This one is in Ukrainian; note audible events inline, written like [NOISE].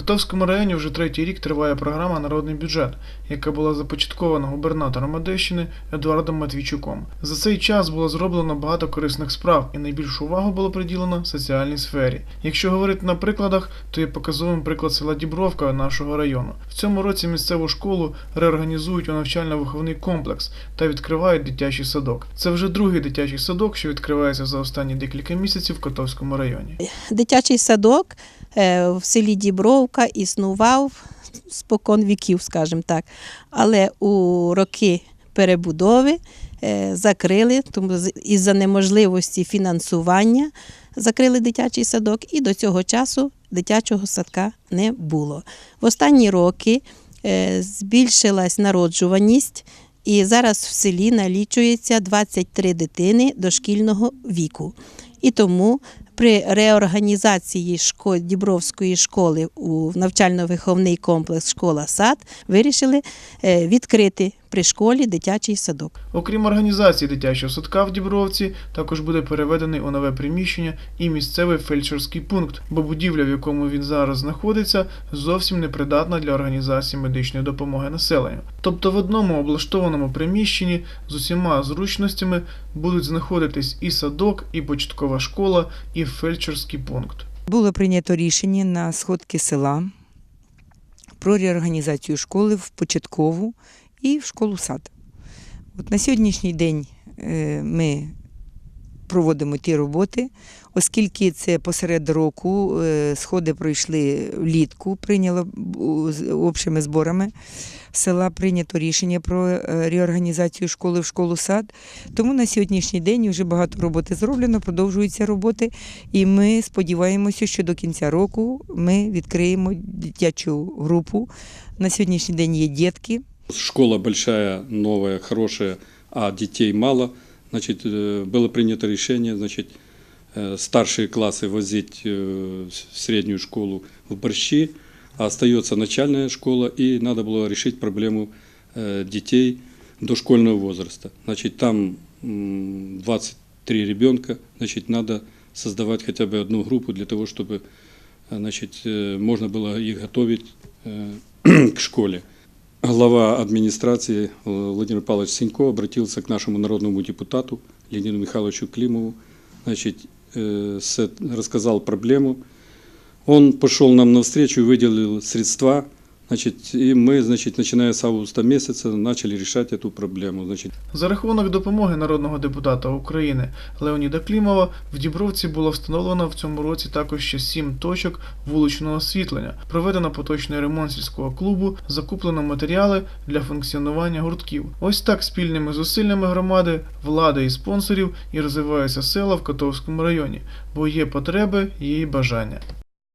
Котовському районі вже третій рік триває програма Народний бюджет, яка була започаткована губернатором Одещини Едуардом Матвійчуком. За цей час було зроблено багато корисних справ, і найбільшу увагу було приділено соціальній сфері. Якщо говорити на прикладах, то є показовим приклад села Дібровка нашого району. В цьому році місцеву школу реорганізують у навчально-виховний комплекс та відкривають дитячий садок. Це вже другий дитячий садок, що відкривається за останні декілька місяців в Котовському районі. Дитячий садок в селі Дібровка існував спокон віків, скажімо так. Але у роки перебудови е, закрили, тому з- із-за неможливості фінансування закрили дитячий садок, і до цього часу дитячого садка не було. В останні роки е, збільшилась народжуваність. І зараз в селі налічується 23 дитини дошкільного віку. І тому при реорганізації шко- Дібровської школи у навчально-виховний комплекс школа-сад вирішили е, відкрити при школі дитячий садок. Окрім організації дитячого садка в Дібровці, також буде переведений у нове приміщення і місцевий фельдшерський пункт, бо будівля, в якому він зараз знаходиться, зовсім не придатна для організації медичної допомоги населенню. Тобто в одному облаштованому приміщенні з усіма зручностями будуть знаходитись і садок, і початкова школа, і фельдшерський пункт. Було прийнято рішення на сходки села про реорганізацію школи в початкову і в школу сад. От на сьогоднішній день е, ми проводимо ті роботи, оскільки це посеред року, е, сходи пройшли влітку, прийняло общими зборами села прийнято рішення про е, реорганізацію школи в школу сад. Тому на сьогоднішній день вже багато роботи зроблено, продовжуються роботи. І ми сподіваємося, що до кінця року ми відкриємо дитячу групу. На сьогоднішній день є дітки. Школа большая, новая, хорошая, а детей мало. Значит, э, было принято решение, значит, э, старшие классы возить э, в среднюю школу в Борщи, а остается начальная школа, и надо было решить проблему детей дошкольного возраста. Значит, там м, 23 ребенка, значит, надо создавать хотя бы одну группу для того, чтобы значит, можно было их готовить [CLEARS THROAT] к школе. Глава администрации э, Владимир Павлович Синько обратился к нашему народному депутату Леониду Михайловичу Климову, значит, э, с- рассказал проблему. Он пошел нам навстречу, выделил средства, значит, и мы, значит, начиная с августа месяца, начали решать эту проблему. Значит, За рахунок допомоги народного депутата України Леоніда Клімова в Дібровці було встановлено в цьому році також ще сім точок вуличного освітлення, проведено поточний ремонт сільського клубу, закуплено матеріали для функціонування гуртків. Ось так спільними зусиллями громади, влади і спонсорів і розвиваються села в Котовському районі, бо є потреби, і бажання.